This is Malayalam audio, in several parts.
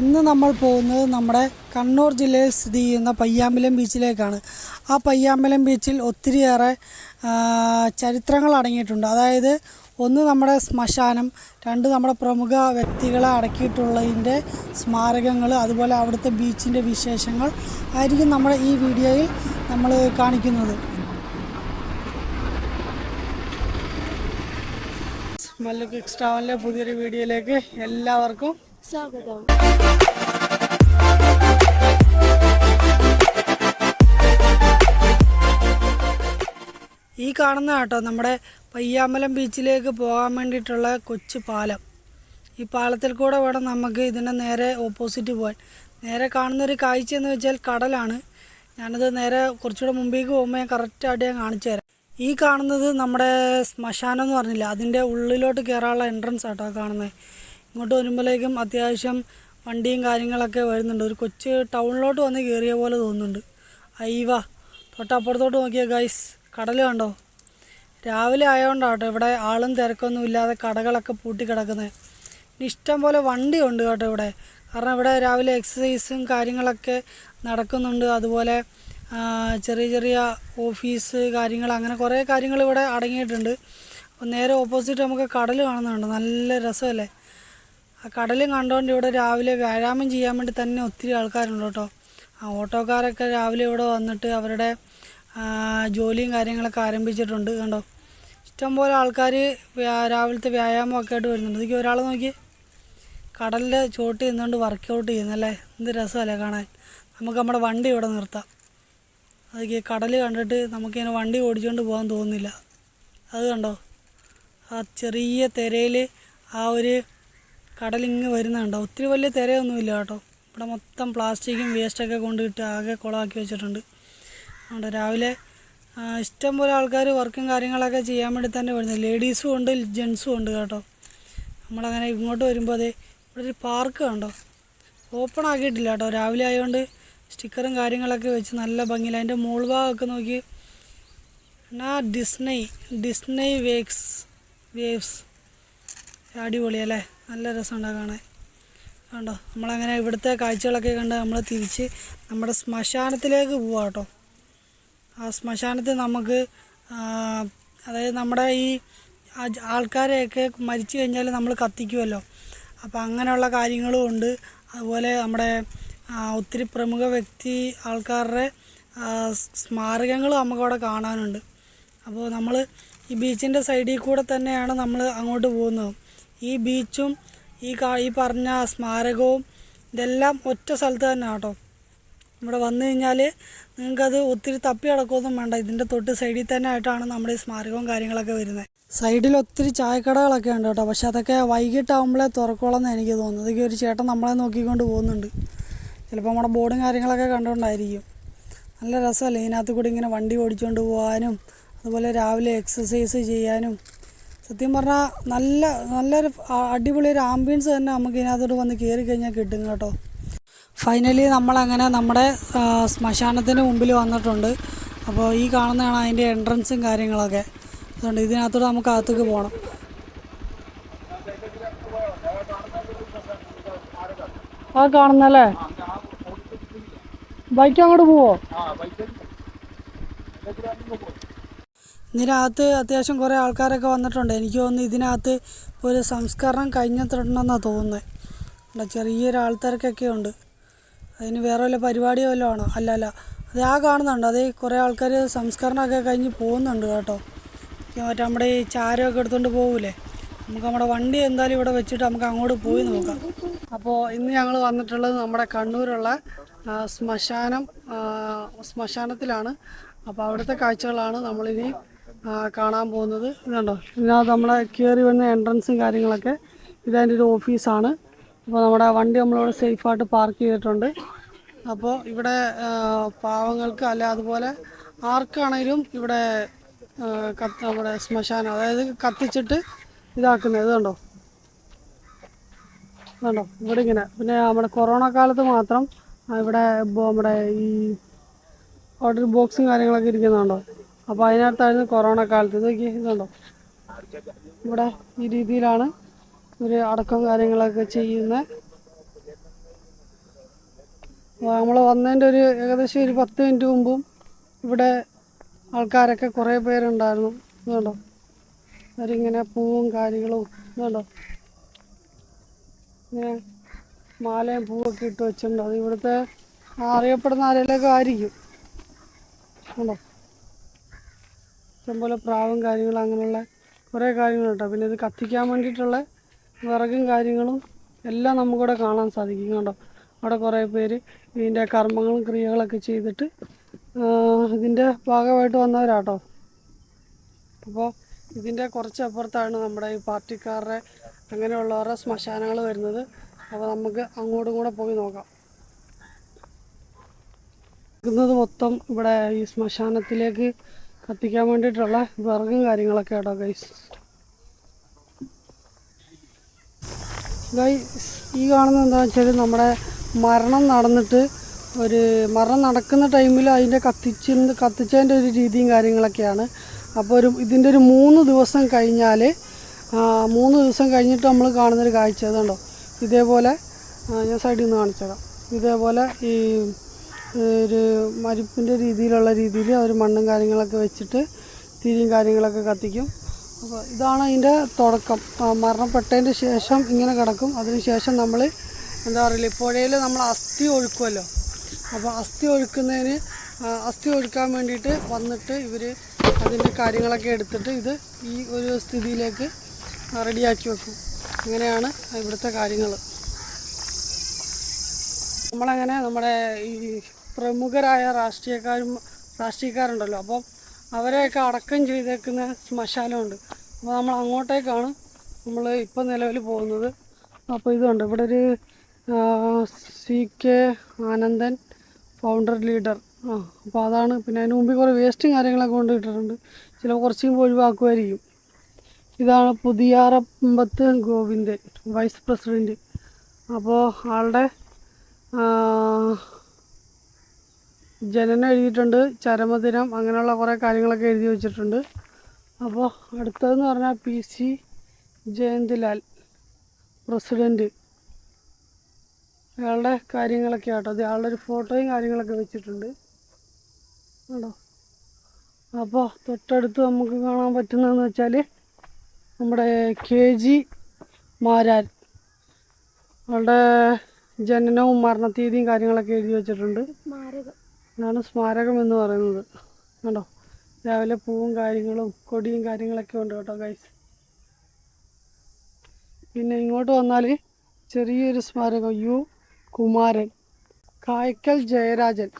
ഇന്ന് നമ്മൾ പോകുന്നത് നമ്മുടെ കണ്ണൂർ ജില്ലയിൽ സ്ഥിതി ചെയ്യുന്ന പയ്യാമ്പലം ബീച്ചിലേക്കാണ്. ആ പയ്യാമ്പലം ബീച്ചിൽ ഒത്തിരിയേറെ ചരിത്രങ്ങൾ അടങ്ങിയിട്ടുണ്ട്. അതായത് ഒന്ന് നമ്മുടെ ശ്മശാനം രണ്ട് നമ്മുടെ പ്രമുഖ വ്യക്തികളെ അടക്കിയിട്ടുള്ളതിന്റെ സ്മാരകങ്ങൾ അതുപോലെ അവിടുത്തെ ബീച്ചിന്റെ വിശേഷങ്ങൾ ആയിരിക്കും നമ്മുടെ ഈ വീഡിയോയിൽ നമ്മൾ കാണിക്കുന്നത്. മല്ലു എക്സ്ട്രാവലിന്റെ പുതിയൊരു വീഡിയോയിലേക്ക് എല്ലാവർക്കും സ്വാഗതം. ഈ കാണുന്ന കേട്ടോ നമ്മുടെ പയ്യാമ്പലം ബീച്ചിലേക്ക് പോകാൻ വേണ്ടിയിട്ടുള്ള കൊച്ചു പാലം. ഈ പാലത്തിൽ കൂടെ വേണം നമുക്ക് ഇതിന്റെ നേരെ ഓപ്പോസിറ്റ് പോകാൻ. നേരെ കാണുന്നൊരു കാഴ്ച എന്ന് വെച്ചാൽ കടലാണ്. ഞാനത് നേരെ കുറച്ചുകൂടെ മുമ്പേക്ക് പോകുമ്പോൾ ഞാൻ കറക്റ്റായിട്ട് ഞാൻ കാണിച്ചു തരാം. ഈ കാണുന്നത് നമ്മുടെ ശ്മശാനം എന്ന് പറഞ്ഞില്ല? അതിന്റെ ഉള്ളിലോട്ട് കയറാനുള്ള എൻട്രൻസ് ആട്ടോ കാണുന്നത്. ഇങ്ങോട്ട് വരുമ്പോഴേക്കും അത്യാവശ്യം വണ്ടിയും കാര്യങ്ങളൊക്കെ വരുന്നുണ്ട്. ഒരു കൊച്ചു ടൗണിലോട്ട് വന്ന് കയറിയ പോലെ തോന്നുന്നുണ്ട്. അയ്യവ തൊട്ടപ്പുറത്തോട്ട് നോക്കിയ ഗൈസ് കടൽ കണ്ടോ? രാവിലെ ആയതുകൊണ്ടാട്ടോ ഇവിടെ ആളും തിരക്കൊന്നും ഇല്ലാതെ കടകളൊക്കെ പൂട്ടി കിടക്കുന്നത് ഇനി ഇഷ്ടം പോലെ വണ്ടിയുണ്ട് കേട്ടോ ഇവിടെ. കാരണം ഇവിടെ രാവിലെ എക്സസൈസും കാര്യങ്ങളൊക്കെ നടക്കുന്നുണ്ട്. അതുപോലെ ചെറിയ ചെറിയ ഓഫീസ് കാര്യങ്ങൾ അങ്ങനെ കുറേ കാര്യങ്ങൾ ഇവിടെ അടങ്ങിയിട്ടുണ്ട്. അപ്പോൾ നേരെ ഓപ്പോസിറ്റ് നമുക്ക് കടൽ കാണുന്നുണ്ട്. നല്ല രസമല്ലേ? ആ കടലും കണ്ടുകൊണ്ട് ഇവിടെ രാവിലെ വ്യായാമം ചെയ്യാൻ വേണ്ടി തന്നെ ഒത്തിരി ആൾക്കാരുണ്ട് കേട്ടോ. ആ ഓട്ടോക്കാരൊക്കെ രാവിലെ ഇവിടെ വന്നിട്ട് അവരുടെ ജോലിയും കാര്യങ്ങളൊക്കെ ആരംഭിച്ചിട്ടുണ്ട് കണ്ടോ. ഇഷ്ടംപോലെ ആൾക്കാർ രാവിലത്തെ വ്യായാമമൊക്കെ ആയിട്ട് വരുന്നുണ്ട്. ഇതൊക്കെ ഒരാൾ നോക്കി കടലിന്റെ ചോട്ട് നിന്നുകൊണ്ട് വർക്കൗട്ട് ചെയ്യുന്നല്ലേ എന്ത് രസമല്ലേ കാണാൻ. നമുക്ക് നമ്മുടെ വണ്ടി ഇവിടെ നിർത്താം. അതൊക്കെ കടൽ കണ്ടിട്ട് നമുക്കിങ്ങനെ വണ്ടി ഓടിച്ചുകൊണ്ട് പോകാൻ തോന്നുന്നില്ല. അത് കണ്ടോ? ആ ചെറിയ തിരയിൽ ആ ഒരു കടലിങ്ങ് വരുന്നുണ്ടോ? ഒത്തിരി വലിയ തിരയൊന്നുമില്ല കേട്ടോ. ഇവിടെ മൊത്തം പ്ലാസ്റ്റിക്കും വേസ്റ്റൊക്കെ കൊണ്ടിട്ട് ആകെ കുളമാക്കി വെച്ചിട്ടുണ്ട്. അതുകൊണ്ട് രാവിലെ ഇഷ്ടം പോലെ ആൾക്കാർ വർക്കും കാര്യങ്ങളൊക്കെ ചെയ്യാൻ വേണ്ടി തന്നെ വരുന്നത് ലേഡീസും ഉണ്ട് ജെൻസും ഉണ്ട് കേട്ടോ. നമ്മളങ്ങനെ ഇങ്ങോട്ട് വരുമ്പോൾ അതെ ഇവിടെ ഒരു പാർക്ക് കണ്ടോ? ഓപ്പൺ ആക്കിയിട്ടില്ല കേട്ടോ. രാവിലെ ആയതുകൊണ്ട് സ്റ്റിക്കറും കാര്യങ്ങളൊക്കെ വെച്ച് നല്ല ഭംഗിയിൽ അതിന്റെ മുകൾ ഭാഗമൊക്കെ നോക്കി. എന്നാ ഡിസ്നൈ ഡിസ്നൈ വേക്സ് വേവ്സ്. അടിപൊളിയല്ലേ? നല്ല രസമുണ്ട് കാണാൻ. കണ്ടോ? നമ്മളങ്ങനെ ഇവിടുത്തെ കാഴ്ചകളൊക്കെ കണ്ട് നമ്മൾ തിരിച്ച് നമ്മുടെ ശ്മശാനത്തിലേക്ക് പോവാം കേട്ടോ. ആ ശ്മശാനത്തിൽ നമുക്ക് അതായത് നമ്മുടെ ഈ ആൾക്കാരെയൊക്കെ മരിച്ചു കഴിഞ്ഞാൽ നമ്മൾ കത്തിക്കുമല്ലോ അപ്പോൾ അങ്ങനെയുള്ള കാര്യങ്ങളും ഉണ്ട്. അതുപോലെ നമ്മുടെ ഒത്തിരി പ്രമുഖ വ്യക്തി ആൾക്കാരുടെ സ്മാരകങ്ങൾ നമുക്കവിടെ കാണാനുണ്ട്. അപ്പോൾ നമ്മൾ ഈ ബീച്ചിന്റെ സൈഡിൽ കൂടെ തന്നെയാണ് നമ്മൾ അങ്ങോട്ട് പോകുന്നത്. ഈ ബീച്ചും ഈ കാ ഈ പറഞ്ഞ സ്മാരകവും ഇതെല്ലാം ഒറ്റ സ്ഥലത്ത് തന്നെ കേട്ടോ. ഇവിടെ വന്നു കഴിഞ്ഞാൽ നിങ്ങൾക്കത് ഒത്തിരി തപ്പി കിടക്കുകയൊന്നും വേണ്ട. ഇതിന്റെ തൊട്ട് സൈഡിൽ തന്നെ ആയിട്ടാണ് നമ്മുടെ ഈ സ്മാരകവും കാര്യങ്ങളൊക്കെ വരുന്നത്. സൈഡിൽ ഒത്തിരി ചായക്കടകളൊക്കെ ഉണ്ട് കേട്ടോ. പക്ഷെ അതൊക്കെ വൈകിട്ടാകുമ്പോഴേ തുറക്കോളെന്ന് എനിക്ക് തോന്നുന്നത്. ഈ ഒരു ചേട്ടൻ നമ്മളെ നോക്കിക്കൊണ്ട് പോകുന്നുണ്ട്. ചിലപ്പോൾ നമ്മുടെ ബോർഡും കാര്യങ്ങളൊക്കെ കണ്ടുകൊണ്ടായിരിക്കും. നല്ല രസമല്ലേ ഇതിനകത്ത് കൂടി ഇങ്ങനെ വണ്ടി ഓടിച്ചുകൊണ്ട് പോകാനും അതുപോലെ രാവിലെ എക്സസൈസ് ചെയ്യാനും സത്യം പറഞ്ഞാൽ നല്ല നല്ലൊരു അടിപൊളി ഒരു ആംബിയൻസ് തന്നെ നമുക്ക് ഇതിനകത്തോട്ട് വന്ന് കയറി കഴിഞ്ഞാൽ കിട്ടും കേട്ടോ. ഫൈനലി നമ്മളങ്ങനെ നമ്മുടെ ശ്മശാനത്തിന് മുമ്പിൽ വന്നിട്ടുണ്ട്. അപ്പോൾ ഈ കാണുന്നതാണ് അതിന്റെ എൻട്രൻസും കാര്യങ്ങളൊക്കെ. അതുകൊണ്ട് ഇതിനകത്തോട്ട് നമുക്ക് അകത്തേക്ക് പോകണം ആ കാണുന്നല്ലേ? ബൈക്ക് അങ്ങോട്ട് പോവോ? ഇതിനകത്ത് അത്യാവശ്യം കുറേ ആൾക്കാരൊക്കെ വന്നിട്ടുണ്ട്. എനിക്ക് തോന്നുന്നു ഇതിനകത്ത് ഒരു സംസ്കരണം കഴിഞ്ഞിട്ടുണ്ടെന്നാണ് തോന്നുന്നത് ചെറിയൊരു ആൾത്തിരക്കൊക്കെ ഉണ്ട്. അതിന് വേറെ വല്ല പരിപാടിയോ വല്ലതും ആണോ? അല്ല അല്ല. അത് ആ കാണുന്നുണ്ട്. അത് കുറേ ആൾക്കാർ സംസ്കരണമൊക്കെ കഴിഞ്ഞ് പോകുന്നുണ്ട് കേട്ടോ. മറ്റേ നമ്മുടെ ഈ ചാരമൊക്കെ എടുത്തുകൊണ്ട് പോകൂലേ നമുക്ക് നമ്മുടെ വണ്ടി എന്തായാലും ഇവിടെ വെച്ചിട്ട് നമുക്ക് അങ്ങോട്ട് പോയി നോക്കാം. അപ്പോൾ ഇന്ന് ഞങ്ങൾ വന്നിട്ടുള്ളത് നമ്മുടെ കണ്ണൂരുള്ള ശ്മശാനം ശ്മശാനത്തിലാണ്. അപ്പോൾ അവിടുത്തെ കാഴ്ചകളാണ് നമ്മളിനി കാണാൻ പോകുന്നത്. ഇതുണ്ടോ? ഇതിനകത്ത് നമ്മളെ കയറി വന്ന എൻട്രൻസും കാര്യങ്ങളൊക്കെ ഇതതിന്റെ ഒരു ഓഫീസാണ്. അപ്പോൾ നമ്മുടെ വണ്ടി നമ്മളിവിടെ സേഫായിട്ട് പാർക്ക് ചെയ്തിട്ടുണ്ട്. അപ്പോൾ ഇവിടെ പാവങ്ങൾക്ക് അല്ല അതുപോലെ ആർക്കാണേലും ഇവിടെ കത്ത് നമ്മുടെ ശ്മശാനം അതായത് കത്തിച്ചിട്ട് ഇതാക്കുന്നത്. ഇതുണ്ടോ? കണ്ടോ ഇവിടെ ഇങ്ങനെ. പിന്നെ നമ്മുടെ കൊറോണ കാലത്ത് മാത്രം ഇവിടെ നമ്മുടെ ഈ ഓർഡർ ബോക്സും കാര്യങ്ങളൊക്കെ ഇരിക്കുന്നുണ്ടോ അപ്പോൾ അതിനകത്തായിരുന്നു കൊറോണ കാലത്ത്. ഇതൊക്കെ ഇതുണ്ടോ? ഇവിടെ ഈ രീതിയിലാണ് ഒരു അടക്കം കാര്യങ്ങളൊക്കെ ചെയ്യുന്ന. അപ്പോൾ നമ്മൾ വന്നതിന്റെ ഒരു ഏകദേശം ഒരു പത്ത് മിനിറ്റ് മുമ്പും ഇവിടെ ആൾക്കാരൊക്കെ കുറേ പേരുണ്ടായിരുന്നു. ഇതുണ്ടോ? അവരിങ്ങനെ പൂവും കാര്യങ്ങളും ഇതുണ്ടോ? ഇങ്ങനെ മാലയും പൂവൊക്കെ ഇട്ട് വെച്ചിട്ടുണ്ട്. അത് ഇവിടുത്തെ അറിയപ്പെടുന്ന ആരെങ്കിലുമൊക്കെ ആയിരിക്കും. ഉണ്ടോ ഇഷ്ടംപോലെ പ്രാവും കാര്യങ്ങളും അങ്ങനെയുള്ള കുറേ കാര്യങ്ങളുണ്ടോ. പിന്നെ ഇത് കത്തിക്കാൻ വേണ്ടിയിട്ടുള്ള വിറകും കാര്യങ്ങളും എല്ലാം നമുക്കിവിടെ കാണാൻ സാധിക്കും കണ്ടോ? അവിടെ കുറേ പേര് ഇതിന്റെ കർമ്മങ്ങളും ക്രിയകളൊക്കെ ചെയ്തിട്ട് ഇതിന്റെ ഭാഗമായിട്ട് വന്നവരാട്ടോ. അപ്പോൾ ഇതിന്റെ കുറച്ച് അപ്പുറത്താണ് നമ്മുടെ ഈ പാർട്ടിക്കാരുടെ അങ്ങനെയുള്ളവരുടെ ശ്മശാനങ്ങൾ വരുന്നത്. അപ്പോൾ നമുക്ക് അങ്ങോട്ടും കൂടെ പോയി നോക്കാം. നിൽക്കുന്നത് മൊത്തം ഇവിടെ ഈ ശ്മശാനത്തിലേക്ക് കത്തിക്കാൻ വേണ്ടിയിട്ടുള്ള വിറകും കാര്യങ്ങളൊക്കെ ആട്ടോ ഗൈസ് ഗൈസ് ഈ കാണുന്നത് എന്താണെന്ന് വെച്ചാൽ നമ്മുടെ മരണം നടന്നിട്ട് ഒരു മരണം നടക്കുന്ന ടൈമിൽ അതിന്റെ കത്തിച്ച് കത്തിച്ചതിന്റെ ഒരു രീതിയും കാര്യങ്ങളൊക്കെയാണ്. അപ്പോൾ ഒരു ഇതിന്റെ ഒരു മൂന്ന് ദിവസം കഴിഞ്ഞാൽ മൂന്ന് ദിവസം കഴിഞ്ഞിട്ട് നമ്മൾ കാണുന്നൊരു കാഴ്ച. അതുണ്ടോ ഇതേപോലെ ഞാൻ സൈഡിൽ നിന്ന് കാണിച്ചേക്കാം ഇതേപോലെ ഈ ഒരു മരിപ്പിന്റെ രീതിയിലുള്ള രീതിയിൽ അവർ മണ്ണും കാര്യങ്ങളൊക്കെ വെച്ചിട്ട് തിരിയും കാര്യങ്ങളൊക്കെ കത്തിക്കും. അപ്പോൾ ഇതാണ് അതിന്റെ തുടക്കം. മരണപ്പെട്ടതിന്റെ ശേഷം ഇങ്ങനെ കിടക്കും. അതിന് ശേഷം നമ്മൾ എന്താ പറയുക പുഴയിൽ നമ്മൾ അസ്ഥി ഒഴുക്കുമല്ലോ അപ്പോൾ അസ്ഥി ഒഴുക്കുന്നതിന് അസ്ഥി ഒഴുക്കാൻ വേണ്ടിയിട്ട് വന്നിട്ട് ഇവർ അതിന്റെ കാര്യങ്ങളൊക്കെ എടുത്തിട്ട് ഇത് ഈ ഒരു സ്ഥിതിയിലേക്ക് റെഡിയാക്കി വെക്കും. അങ്ങനെയാണ് ഇവിടുത്തെ കാര്യങ്ങൾ നമ്മളങ്ങനെ നമ്മുടെ ഈ പ്രമുഖരായ രാഷ്ട്രീയക്കാരും രാഷ്ട്രീയക്കാരുണ്ടല്ലോ. അപ്പം അവരെയൊക്കെ അടക്കം ചെയ്തേക്കുന്ന ശ്മശാനമുണ്ട്. അപ്പോൾ നമ്മൾ അങ്ങോട്ടേക്കാണ് നമ്മൾ ഇപ്പോൾ നിലവിൽ പോകുന്നത്. അപ്പോൾ ഇതുണ്ട് ഇവിടെ ഒരു C K Anandan founder leader ആ അപ്പോൾ അതാണ്. പിന്നെ അതിന് മുമ്പിൽ കുറേ വേസ്റ്റും കാര്യങ്ങളൊക്കെ കൊണ്ട് ഇട്ടിട്ടുണ്ട്. ചില കുറച്ച് ഒഴിവാക്കുമായിരിക്കും. ഇതാണ് പുതിയാറമ്പത്ത് ഗോവിന്ദൻ വൈസ് പ്രസിഡന്റ് അപ്പോൾ ആളുടെ ജനനം എഴുതിയിട്ടുണ്ട് ചരമദിനം അങ്ങനെയുള്ള കുറേ കാര്യങ്ങളൊക്കെ എഴുതി വെച്ചിട്ടുണ്ട്. അപ്പോൾ അടുത്തതെന്ന് പറഞ്ഞാൽ പി സി ജയന്തിലാൽ പ്രസിഡന്റ് അയാളുടെ കാര്യങ്ങളൊക്കെ ആട്ടോ. അത് അയാളുടെ ഒരു ഫോട്ടോയും കാര്യങ്ങളൊക്കെ വെച്ചിട്ടുണ്ട്. കേട്ടോ അപ്പോൾ തൊട്ടടുത്ത് നമുക്ക് കാണാൻ പറ്റുന്നതെന്ന് വെച്ചാൽ നമ്മുടെ കെ ജി മാരാൻ അവളുടെ ജനനവും മരണത്തീയതിയും കാര്യങ്ങളൊക്കെ എഴുതി വെച്ചിട്ടുണ്ട്. ഇതാണ് സ്മാരകം എന്ന് പറയുന്നത്. കണ്ടോ? രാവിലെ പൂവും കാര്യങ്ങളും കൊടിയും കാര്യങ്ങളൊക്കെ ഉണ്ട് കേട്ടോ ഗൈസ് പിന്നെ ഇങ്ങോട്ട് വന്നാൽ ചെറിയൊരു സ്മാരകം യു കുമാരൻ കായ്ക്കൽ ജയരാജൻ.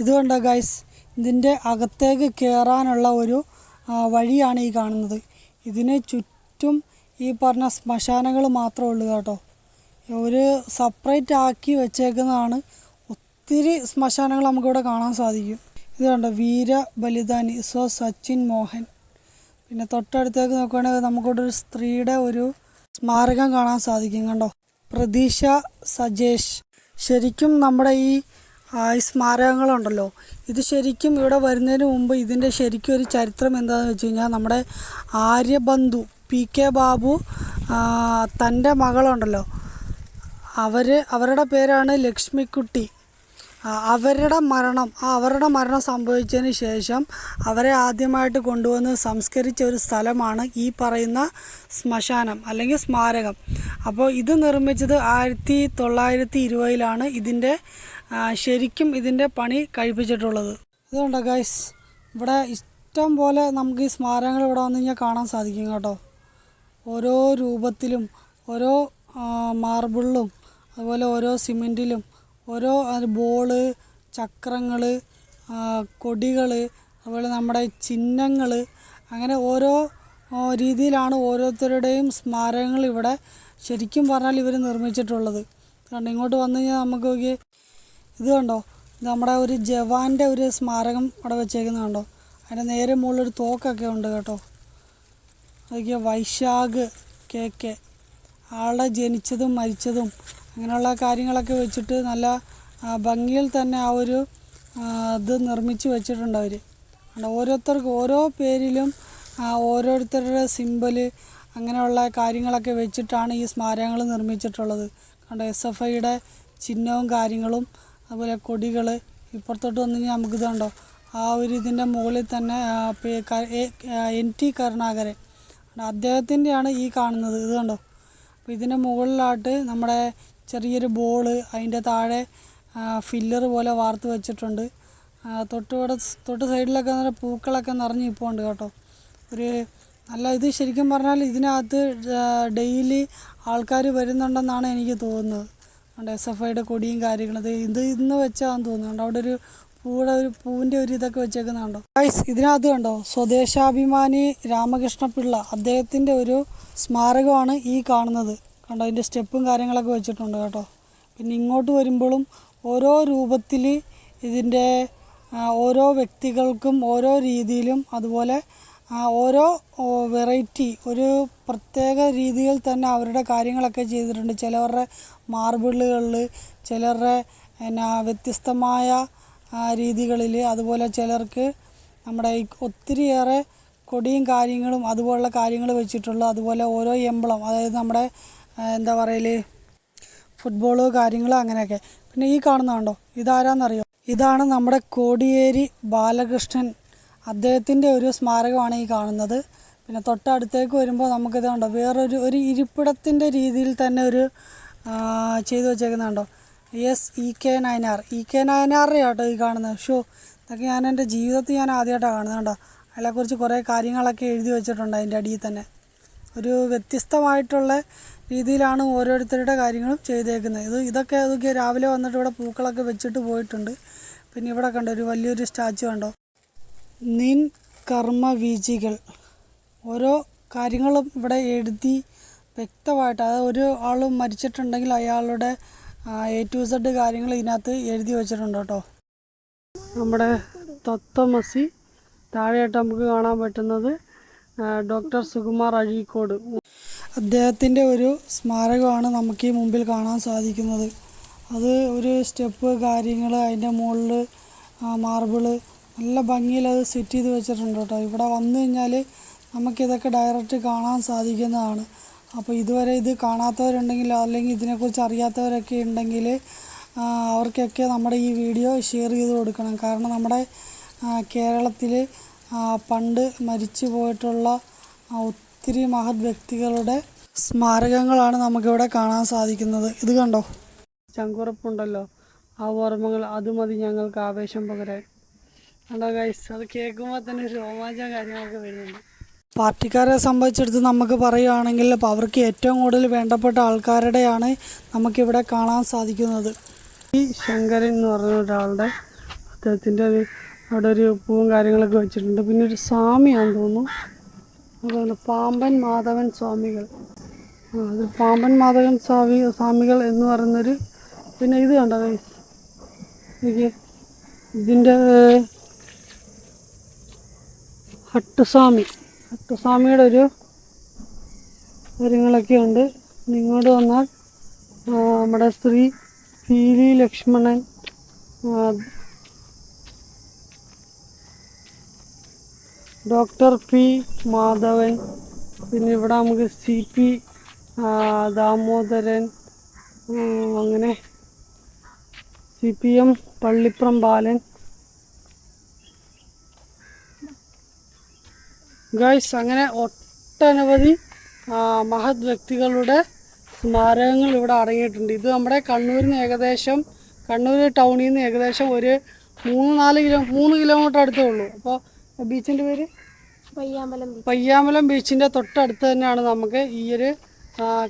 ഇതുകൊണ്ടോ ഗൈസ് ഇതിന്റെ അകത്തേക്ക് കയറാനുള്ള ഒരു വഴിയാണ് ഈ കാണുന്നത്. ഇതിന് ചുറ്റും ഈ പറഞ്ഞ ശ്മശാനങ്ങൾ മാത്രമേ ഉള്ളൂ കേട്ടോ. ഒരു സെപ്പറേറ്റ് ആക്കി വെച്ചേക്കുന്നതാണ് ഒത്തിരി ശ്മശാനങ്ങൾ നമുക്കിവിടെ കാണാൻ സാധിക്കും. ഇത് കണ്ടോ? വീര ബലിദാനി സോ സച്ചിൻ മോഹൻ. പിന്നെ തൊട്ടടുത്തേക്ക് നോക്കുകയാണെങ്കിൽ നമുക്കിവിടെ ഒരു സ്ത്രീയുടെ ഒരു സ്മാരകം കാണാൻ സാധിക്കും. കണ്ടോ? പ്രതീക്ഷ സജേഷ്. ശരിക്കും നമ്മുടെ ഈ ഈ സ്മാരകങ്ങളുണ്ടല്ലോ. ഇത് ശരിക്കും ഇവിടെ വരുന്നതിന് മുമ്പ് ഇതിന്റെ ശരിക്കും ഒരു ചരിത്രം എന്താണെന്ന് വെച്ച് കഴിഞ്ഞാൽ നമ്മുടെ ആര്യബന്ധു പി കെ ബാബു തന്റെ മകളുണ്ടല്ലോ. അവർ അവരുടെ പേരാണ് ലക്ഷ്മിക്കുട്ടി. അവരുടെ മരണം അവരുടെ മരണം സംഭവിച്ചതിന് ശേഷം അവരെ ആദ്യമായിട്ട് കൊണ്ടുവന്ന് സംസ്കരിച്ച ഒരു സ്ഥലമാണ് ഈ പറയുന്ന ശ്മശാനം അല്ലെങ്കിൽ സ്മാരകം. അപ്പോൾ ഇത് നിർമ്മിച്ചത് ആയിരത്തി തൊള്ളായിരത്തി ഇരുപതിലാണ് ഇതിന്റെ ശരിക്കും ഇതിന്റെ പണി കഴിപ്പിച്ചിട്ടുള്ളത്. ഇതുകൊണ്ട് ഗൈസ് ഇവിടെ ഇഷ്ടം പോലെ നമുക്ക് ഈ സ്മാരകങ്ങൾ ഇവിടെ വന്നു കഴിഞ്ഞാൽ കാണാൻ സാധിക്കും കേട്ടോ. ഓരോ രൂപത്തിലും ഓരോ മാർബിളിലും അതുപോലെ ഓരോ സിമെന്റിലും ഓരോ ബോൾ ചക്രങ്ങൾ കൊടികൾ അതുപോലെ നമ്മുടെ ചിഹ്നങ്ങൾ അങ്ങനെ ഓരോ രീതിയിലാണ് ഓരോരുത്തരുടെയും സ്മാരകങ്ങൾ ഇവിടെ ശരിക്കും പറഞ്ഞാൽ ഇവർ നിർമ്മിച്ചിട്ടുള്ളത്. കാരണം ഇങ്ങോട്ട് വന്നു കഴിഞ്ഞാൽ നമുക്ക് നോക്കി ഇത് കണ്ടോ നമ്മുടെ ഒരു ജവാന്റെ ഒരു സ്മാരകം അവിടെ വെച്ചേക്കുന്നത് കണ്ടോ അതിന്റെ നേരെ മുകളിലൊരു തോക്കൊക്കെ ഉണ്ട് കേട്ടോ. അതൊക്കെ വൈശാഖ് കെ കെ ആളെ ജനിച്ചതും മരിച്ചതും അങ്ങനെയുള്ള കാര്യങ്ങളൊക്കെ വെച്ചിട്ട് നല്ല ഭംഗിയിൽ തന്നെ ആ ഒരു ഇത് നിർമ്മിച്ച് വെച്ചിട്ടുണ്ട് അവർ ഓരോരുത്തർക്ക് ഓരോ പേരിലും ഓരോരുത്തരുടെ സിമ്പൽ അങ്ങനെയുള്ള കാര്യങ്ങളൊക്കെ വെച്ചിട്ടാണ് ഈ സ്മാരകങ്ങൾ നിർമ്മിച്ചിട്ടുള്ളത്. കണ്ട എസ് എഫ് ഐയുടെ ചിഹ്നവും കാര്യങ്ങളും അതുപോലെ കൊടികൾ ഇപ്പുറത്തോട്ട് വന്നു കഴിഞ്ഞാൽ നമുക്ക് ഇതുണ്ടോ ആ ഒരു ഇതിന്റെ മുകളിൽ തന്നെ എൻ ടി കരുണാകരൻ. അദ്ദേഹത്തിന്റെയാണ് ഈ കാണുന്നത്. ഇത് കണ്ടോ അപ്പോൾ ഇതിന്റെ മുകളിലായിട്ട് നമ്മുടെ ചെറിയൊരു ബോൾ അതിന്റെ താഴെ ഫില്ലർ പോലെ വാർത്ത് വെച്ചിട്ടുണ്ട്. ആ, തൊട്ട് സൈഡിലൊക്കെ നല്ല പൂക്കളൊക്കെ നിറഞ്ഞ് നിൽപ്പുണ്ട് കേട്ടോ. ഒരു നല്ല ഇത് ശരിക്കും പറഞ്ഞാൽ ഇതിനകത്ത് ഡെയിലി ആൾക്കാർ വരുന്നുണ്ടെന്നാണ് എനിക്ക് തോന്നുന്നത്. അതുകൊണ്ട് എസ് എഫ് ഐയുടെ കൊടിയും കാര്യങ്ങളും. ഇത് ഇന്ന് വെച്ചാന്ന് തോന്നുന്നുണ്ട് അവിടെ ഒരു പൂവിടെ ഒരു പൂവിന്റെ ഒരു ഇതൊക്കെ വെച്ചേക്കുന്നുണ്ടോ. ഗൈസ് ഇതിനകത്ത് കണ്ടോ സ്വദേശാഭിമാനി രാമകൃഷ്ണപിള്ള അദ്ദേഹത്തിന്റെ ഒരു സ്മാരകമാണ് ഈ കാണുന്നത്. കണ്ടോ അതിന്റെ സ്റ്റെപ്പും കാര്യങ്ങളൊക്കെ വെച്ചിട്ടുണ്ട് കേട്ടോ. പിന്നെ ഇങ്ങോട്ട് വരുമ്പോഴും ഓരോ രൂപത്തിൽ ഇതിന്റെ ഓരോ വ്യക്തികൾക്കും ഓരോ രീതിയിലും അതുപോലെ ഓരോ വെറൈറ്റി ഒരു പ്രത്യേക രീതിയിൽ തന്നെ അവരുടെ കാര്യങ്ങളൊക്കെ ചെയ്തിട്ടുണ്ട്. ചിലവരുടെ മാർബിളുകളിൽ ചിലരുടെ എന്നാ വ്യത്യസ്തമായ രീതികളിൽ അതുപോലെ ചിലർക്ക് നമ്മുടെ ഒത്തിരിയേറെ കൊടിയും കാര്യങ്ങളും അതുപോലുള്ള കാര്യങ്ങൾ വെച്ചിട്ടുള്ള അതുപോലെ ഓരോ എംബ്ലം അതായത് നമ്മുടെ എന്താ പറയൽ? ഫുട്ബോൾ കാര്യങ്ങൾ അങ്ങനെയൊക്കെ. പിന്നെ ഈ കാണുന്ന കണ്ടോ? ഇതാരാന്നറിയോ? ഇതാണ് നമ്മുടെ കോടിയേരി ബാലകൃഷ്ണൻ. അദ്ദേഹത്തിന്റെ ഒരു സ്മാരകമാണ് ഈ കാണുന്നത്. പിന്നെ തൊട്ടടുത്തേക്ക് വരുമ്പോൾ നമുക്കിത് കണ്ടോ? വേറൊരു ഒരു ഇരിപ്പിടത്തിന്റെ രീതിയിൽ തന്നെ ഒരു ചെയ്തു വെച്ചേക്കുന്നുണ്ടോ S E K Nayanar E K നയനാറിന്റെ കേട്ടോ ഈ കാണുന്നത്. ഷോ ഇതൊക്കെ ഞാൻ എന്റെ ജീവിതത്തിൽ ഞാൻ ആദ്യമായിട്ടാണ് കാണുന്നത് കണ്ടോ? അതിനെക്കുറിച്ച് കുറേ കാര്യങ്ങളൊക്കെ എഴുതി വെച്ചിട്ടുണ്ട് അതിന്റെ അടിയിൽ തന്നെ. ഒരു വ്യത്യസ്തമായിട്ടുള്ള രീതിയിലാണ് ഓരോരുത്തരുടെ കാര്യങ്ങളും ചെയ്തേക്കുന്നത്. ഇത് ഇതൊക്കെ അതൊക്കെ രാവിലെ വന്നിട്ട് ഇവിടെ പൂക്കളൊക്കെ വെച്ചിട്ട് പോയിട്ടുണ്ട്. പിന്നെ ഇവിടെ കണ്ടോ ഒരു വലിയൊരു സ്റ്റാച്ചു കണ്ടോ? നിൻ കർമ്മ വീജികൾ ഓരോ കാര്യങ്ങളും ഇവിടെ എഴുതി വ്യക്തമായിട്ട് അതായത് ഒരു ആൾ മരിച്ചിട്ടുണ്ടെങ്കിൽ അയാളുടെ എ ടു സെഡ് കാര്യങ്ങൾ ഇതിനകത്ത് എഴുതി വെച്ചിട്ടുണ്ട് കേട്ടോ. നമ്മുടെ തത്വമസി താഴെയായിട്ട് നമുക്ക് കാണാൻ പറ്റുന്നത് ഡോക്ടർ സുകുമാർ അഴീക്കോട്. അദ്ദേഹത്തിന്റെ ഒരു സ്മാരകമാണ് നമുക്ക് ഈ മുമ്പിൽ കാണാൻ സാധിക്കുന്നത്. അത് ഒരു സ്റ്റെപ്പ് കാര്യങ്ങൾ അതിന്റെ മുകളിൽ മാർബിൾ നല്ല ഭംഗിയിൽ അത് സെറ്റ് ചെയ്ത് വെച്ചിട്ടുണ്ട് കേട്ടോ. ഇവിടെ വന്നു കഴിഞ്ഞാൽ നമുക്കിതൊക്കെ ഡയറക്റ്റ് കാണാൻ സാധിക്കുന്നതാണ്. അപ്പോൾ ഇതുവരെ ഇത് കാണാത്തവരുണ്ടെങ്കിൽ അല്ലെങ്കിൽ ഇതിനെക്കുറിച്ച് അറിയാത്തവരൊക്കെ ഉണ്ടെങ്കിൽ അവർക്കൊക്കെ നമ്മുടെ ഈ വീഡിയോ ഷെയർ ചെയ്ത് കൊടുക്കണം. കാരണം നമ്മുടെ കേരളത്തിൽ പണ്ട് മരിച്ചു പോയിട്ടുള്ള ഒത്തിരി മഹത് വ്യക്തികളുടെ സ്മാരകങ്ങളാണ് നമുക്കിവിടെ കാണാൻ സാധിക്കുന്നത്. ഇത് കണ്ടോ? ചങ്കുറപ്പുണ്ടല്ലോ. ആ ഓർമ്മകൾ അത് മതി ഞങ്ങൾക്ക് ആവേശം പകരാൻ. കണ്ടോ ഗൈസ് അത് കേൾക്കുമ്പോൾ തന്നെ രോമാഞ്ചം കാര്യങ്ങളൊക്കെ വരുന്നുണ്ട്. പാർട്ടിക്കാരെ സംബന്ധിച്ചെടുത്ത് നമുക്ക് പറയുകയാണെങ്കിൽ അപ്പോൾ അവർക്ക് ഏറ്റവും കൂടുതൽ വേണ്ടപ്പെട്ട ആൾക്കാരുടെയാണ് നമുക്കിവിടെ കാണാൻ സാധിക്കുന്നത്. ഈ ശങ്കരൻ എന്ന് പറഞ്ഞ ഒരാളുടെ അദ്ദേഹത്തിന്റെ ഒരു അവിടെ ഒരു പൂവും കാര്യങ്ങളൊക്കെ വെച്ചിട്ടുണ്ട്. പിന്നെ ഒരു സ്വാമിയാണെന്ന് തോന്നുന്നു. അതുപോലെ പാമ്പൻ മാധവൻ സ്വാമികൾ. അത് പാമ്പൻ മാധവൻ സ്വാമി സ്വാമികൾ എന്ന് പറയുന്നൊരു പിന്നെ ഇത് കണ്ടോ guys? നോക്കിയേ ഇതിന്റെ ഹട്ടുസ്വാമി. ഹട്ടുസ്വാമിയുടെ ഒരു കാര്യങ്ങളൊക്കെ ഉണ്ട്. ഇങ്ങോട്ട് വന്നാൽ നമ്മുടെ സ്ത്രീ P V Lakshmanan doctor P Madhavan പിന്നെ ഇവിടെ നമുക്ക് സി പി ദാമോദരൻ അങ്ങനെ C P M Pallipram Balan. Guys അങ്ങനെ ഒട്ടനവധി മഹത് വ്യക്തികളുടെ സ്മാരകങ്ങൾ ഇവിടെ അടങ്ങിയിട്ടുണ്ട്. ഇത് നമ്മുടെ കണ്ണൂരിൽ നിന്ന് ഏകദേശം കണ്ണൂർ ടൗണിൽ നിന്ന് ഏകദേശം ഒരു മൂന്ന് നാല് കിലോ മൂന്ന് കിലോമീറ്റർ അടുത്തേ ഉള്ളൂ. അപ്പോൾ ബീച്ചിന്റെ പേര്? പയ്യാമ്പലം ബീച്ചിന്റെ തൊട്ടടുത്ത് തന്നെയാണ് നമുക്ക് ഈ ഒരു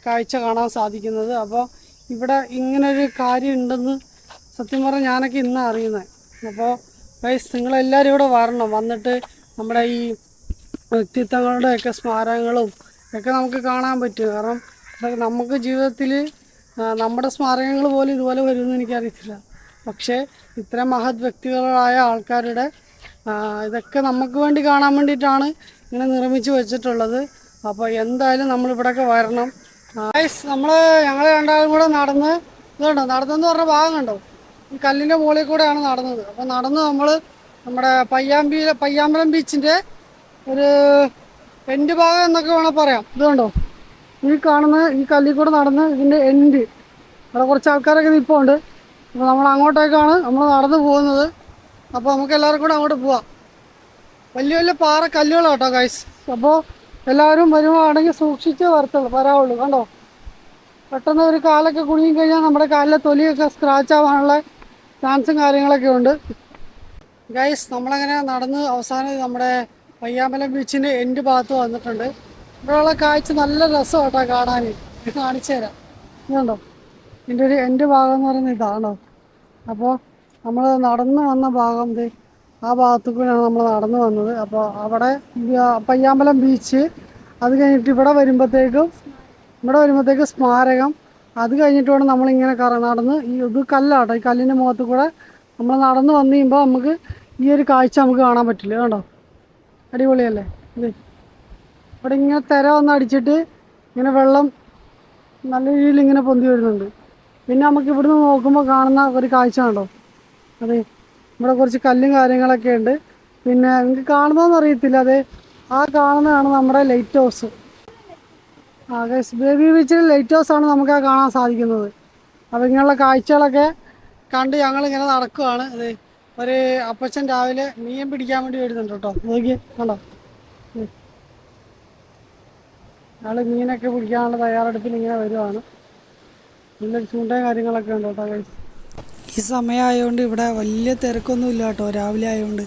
കാഴ്ച കാണാൻ സാധിക്കുന്നത്. അപ്പോൾ ഇവിടെ ഇങ്ങനൊരു കാര്യം ഉണ്ടെന്ന് സത്യം പറഞ്ഞാൽ ഞാനൊക്കെ ഇന്നാണ് അറിയുന്നത് അപ്പോൾ ഗൈസ് നിങ്ങളെല്ലാവരും ഇവിടെ വരണം. വന്നിട്ട് നമ്മുടെ ഈ വ്യക്തിത്വങ്ങളുടെയൊക്കെ സ്മാരകങ്ങളും ഒക്കെ നമുക്ക് കാണാൻ പറ്റും. കാരണം ഇതൊക്കെ നമുക്ക് ജീവിതത്തിൽ നമ്മുടെ സ്മാരകങ്ങൾ പോലും ഇതുപോലെ വരുമെന്ന് എനിക്കറിയത്തില്ല. പക്ഷേ ഇത്തരം മഹത് വ്യക്തികളായ ആൾക്കാരുടെ ഇതൊക്കെ നമുക്ക് വേണ്ടി കാണാൻ വേണ്ടിയിട്ടാണ് ഇങ്ങനെ നിർമ്മിച്ച് വെച്ചിട്ടുള്ളത്. അപ്പോൾ എന്തായാലും നമ്മളിവിടെയൊക്കെ വരണം. വരണം നമ്മൾ ഞങ്ങൾ രണ്ടാളും കൂടെ നടന്ന് ഇതുണ്ടോ? നടന്നെന്ന് പറഞ്ഞ ഭാഗം കണ്ടോ? ഈ കല്ലിന്റെ മുകളിൽ കൂടെയാണ് നടന്നത്. അപ്പോൾ നടന്ന് നമ്മൾ നമ്മുടെ പയ്യാമ്പി പയ്യാമ്പലം ബീച്ചിന്റെ ഒരു എൻഡ് ഭാഗം എന്നൊക്കെ വേണം പറയാം. ഇതുണ്ടോ ഈ കാണുന്ന ഈ കല്ലിൽ കൂടെ നടന്ന് ഇതിന്റെ എൻഡ് അവിടെ കുറച്ച് ആൾക്കാരൊക്കെ നിൽപ്പുണ്ട് അപ്പോൾ നമ്മൾ അങ്ങോട്ടേക്കാണ് നമ്മൾ നടന്നു പോകുന്നത്. അപ്പോൾ നമുക്ക് എല്ലാവർക്കും കൂടെ അങ്ങോട്ട് പോവാം. വലിയ വലിയ പാറ കല്ലുകളാട്ടോ ഗൈസ് അപ്പോൾ എല്ലാവരും വരുവാണെങ്കിൽ സൂക്ഷിച്ച് വരത്തുള്ളൂ വരാവുള്ളൂ കണ്ടോ? പെട്ടെന്ന് ഒരു കാലൊക്കെ കുടുങ്ങി കഴിഞ്ഞാൽ നമ്മുടെ കാലിലെ തൊലിയൊക്കെ സ്ക്രാച്ച് ആവാനുള്ള ചാൻസും കാര്യങ്ങളൊക്കെ ഉണ്ട്. ഗൈസ് നമ്മളങ്ങനെ നടന്ന് അവസാനം നമ്മുടെ പയ്യാമ്പലം ബീച്ചിന്റെ എൻഡ് ഭാഗത്ത് വന്നിട്ടുണ്ട്. ഇവിടെയുള്ള കാഴ്ച നല്ല രസമാട്ടോ കാണാൻ. കാണിച്ചു തരാം. ഇതുണ്ടോ? ഇതിന്റെ ഒരു എൻഡ് ഭാഗം എന്ന് പറയുന്നത് ഇതാണോ? അപ്പോൾ നമ്മൾ നടന്നു വന്ന ഭാഗം ആ ഭാഗത്തു കൂടെയാണ് നമ്മൾ നടന്നു വന്നത്. അപ്പോൾ അവിടെ പയ്യാമ്പലം ബീച്ച് അത് കഴിഞ്ഞിട്ട് ഇവിടെ വരുമ്പോഴത്തേക്കും ഇവിടെ വരുമ്പോഴത്തേക്ക് സ്മാരകം. അത് കഴിഞ്ഞിട്ട് വേണം നമ്മളിങ്ങനെ കറ നടന്ന് ഈ ഇത് കല്ലാട്ടോ ഈ കല്ലിന്റെ മുഖത്ത് കൂടെ നമ്മൾ നടന്ന് വന്നു കഴിയുമ്പോൾ നമുക്ക് ഈ ഒരു കാഴ്ച നമുക്ക് കാണാൻ പറ്റില്ല. കേട്ടോ അടിപൊളിയല്ലേ? ഇത് ഇവിടെ ഇങ്ങനെ തിര വന്ന് അടിച്ചിട്ട് ഇങ്ങനെ വെള്ളം നല്ല രീതിയിൽ ഇങ്ങനെ പൊന്തി വരുന്നുണ്ട്. പിന്നെ നമുക്ക് ഇവിടുന്ന് നോക്കുമ്പോൾ കാണുന്ന ഒരു കാഴ്ച കണ്ടോ? അതെ. ഇവിടെ കുറച്ച് കല്ലും കാര്യങ്ങളൊക്കെ ഉണ്ട്. പിന്നെ നിങ്ങൾക്ക് കാണുന്നതെന്ന് അറിയത്തില്ല. അതെ ആ കാണുന്നതാണ് നമ്മുടെ ലൈറ്റ് ഹൗസ് ആ ബേബി ബീച്ചിൽ ലൈറ്റ് ഹൗസ് ആണ് നമുക്ക് ആ കാണാൻ സാധിക്കുന്നത്. അപ്പോൾ ഇങ്ങനെയുള്ള കാഴ്ചകളൊക്കെ കണ്ട് ഞങ്ങളിങ്ങനെ നടക്കുവാണ്. അതെ ഒരു അപ്പച്ചൻ രാവിലെ മീൻ പിടിക്കാൻ വേണ്ടി വരുന്നുണ്ട് കേട്ടോ. നോക്കി കണ്ടോ? ഉം. മീനൊക്കെ പിടിക്കാനുള്ള തയ്യാറെടുപ്പിൽ ഇങ്ങനെ വരുവാണ്. നല്ലൊരു ചൂണ്ടയും കാര്യങ്ങളൊക്കെ ഉണ്ട് കേട്ടോ ഗൈസ് ഈ സമയമായതുകൊണ്ട് ഇവിടെ വലിയ തിരക്കൊന്നും ഇല്ല കേട്ടോ രാവിലെ ആയതുകൊണ്ട്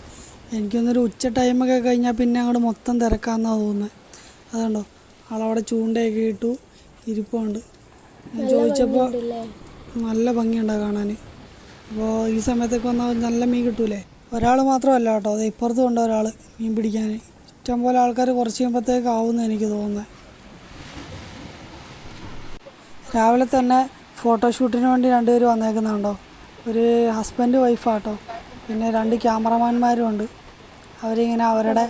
എനിക്കൊന്നൊരു ഉച്ച ടൈമൊക്കെ കഴിഞ്ഞാൽ പിന്നെ അങ്ങോട്ട് മൊത്തം തിരക്കാന്നാണ് തോന്നുന്നത് അതുകൊണ്ടോ ആളവിടെ ചൂണ്ടയൊക്കെ ഇട്ടു ഇരിപ്പുണ്ട്. ഞാൻ ചോദിച്ചപ്പോൾ നല്ല ഭംഗിയുണ്ട് കാണാൻ അപ്പോൾ ഈ സമയത്തൊക്കെ വന്നാൽ നല്ല മീൻ കിട്ടൂലേ? ഒരാൾ മാത്രമല്ല കേട്ടോ അത് ഇപ്പുറത്തും ഉണ്ട് ഒരാൾ മീൻ പിടിക്കാൻ ഇഷ്ടം പോലെ ആൾക്കാർ കുറച്ച് കഴിയുമ്പോഴത്തേക്ക് ആവുമെന്ന് എനിക്ക് തോന്നുന്നത് രാവിലെ തന്നെ ഫോട്ടോഷൂട്ടിന് വേണ്ടി രണ്ടുപേരും വന്നേക്കുന്നുണ്ടോ? ഒരു ഹസ്ബൻഡ് വൈഫാട്ടോ പിന്നെ രണ്ട് ക്യാമറമാന്മാരും ഉണ്ട്. അവരിങ്ങനെ അവരുടെ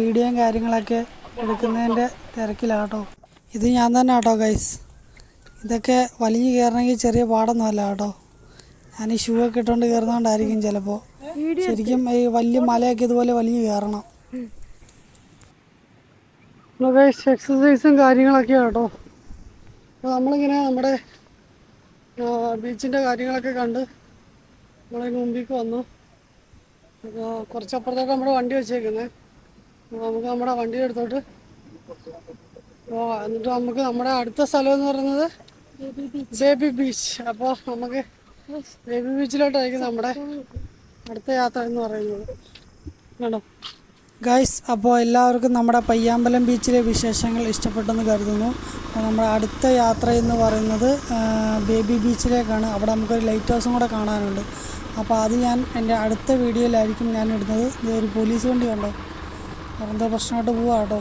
വീഡിയോയും കാര്യങ്ങളൊക്കെ എടുക്കുന്നതിന്റെ തിരക്കിലാട്ടോ. ഇത് ഞാൻ തന്നെ ആട്ടോ ഗൈസ് ഇതൊക്കെ വലിഞ്ഞ് കയറണമെങ്കിൽ ചെറിയ പാടൊന്നുമല്ല കേട്ടോ. ഞാൻ ഈ ഷൂ ഒക്കെ ഇട്ടുകൊണ്ട് കയറുന്നതുകൊണ്ടായിരിക്കും ചിലപ്പോൾ ശരിക്കും ഈ വലിയ മലയൊക്കെ ഇതുപോലെ വലിഞ്ഞ് കയറണം. എക്സസൈസും കാര്യങ്ങളൊക്കെ കേട്ടോ. അപ്പോൾ നമ്മളിങ്ങനെ നമ്മുടെ ബീച്ചിന്റെ കാര്യങ്ങളൊക്കെ കണ്ട് നമ്മളെ മുമ്പിലേക്ക് വന്നു. അപ്പോൾ കുറച്ചപ്പുറത്തോട്ട് നമ്മുടെ വണ്ടി വെച്ചേക്കുന്നത് നമുക്ക് നമ്മുടെ വണ്ടി എടുത്തോട്ട് പോവാം എന്നിട്ട് നമുക്ക് നമ്മുടെ അടുത്ത സ്ഥലം എന്ന് പറയുന്നത് ബേബി ബീച്ച്. അപ്പോൾ നമുക്ക് ബേബി ബീച്ചിലോട്ടായിരിക്കും നമ്മുടെ അടുത്ത യാത്ര എന്ന് പറയുന്നത്. കണ്ടോ? ഗൈസ് അപ്പോൾ എല്ലാവർക്കും നമ്മുടെ പയ്യാമ്പലം ബീച്ചിലെ വിശേഷങ്ങൾ ഇഷ്ടപ്പെട്ടെന്ന് കരുതുന്നു. അപ്പോൾ നമ്മുടെ അടുത്ത യാത്ര എന്ന് പറയുന്നത് ബേബി ബീച്ചിലേക്കാണ് അവിടെ നമുക്കൊരു ലൈറ്റ് ഹൗസും കൂടെ കാണാനുണ്ട്. അപ്പോൾ അത് ഞാൻ എന്റെ അടുത്ത വീഡിയോയിലായിരിക്കും ഞാൻ ഇടുന്നത്. ഇത് ഒരു പോലീസ് വണ്ടി കണ്ടോ? എന്തോ പ്രശ്നമായിട്ട് പോവാ കേട്ടോ.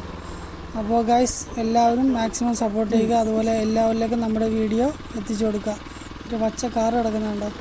അപ്പോൾ ഗൈസ് എല്ലാവരും മാക്സിമം സപ്പോർട്ട് ചെയ്യുക. അതുപോലെ എല്ലാവരിലേക്കും നമ്മുടെ വീഡിയോ എത്തിച്ചു കൊടുക്കുക. ഒരു പച്ച കാർ കിടക്കുന്നുണ്ടോ?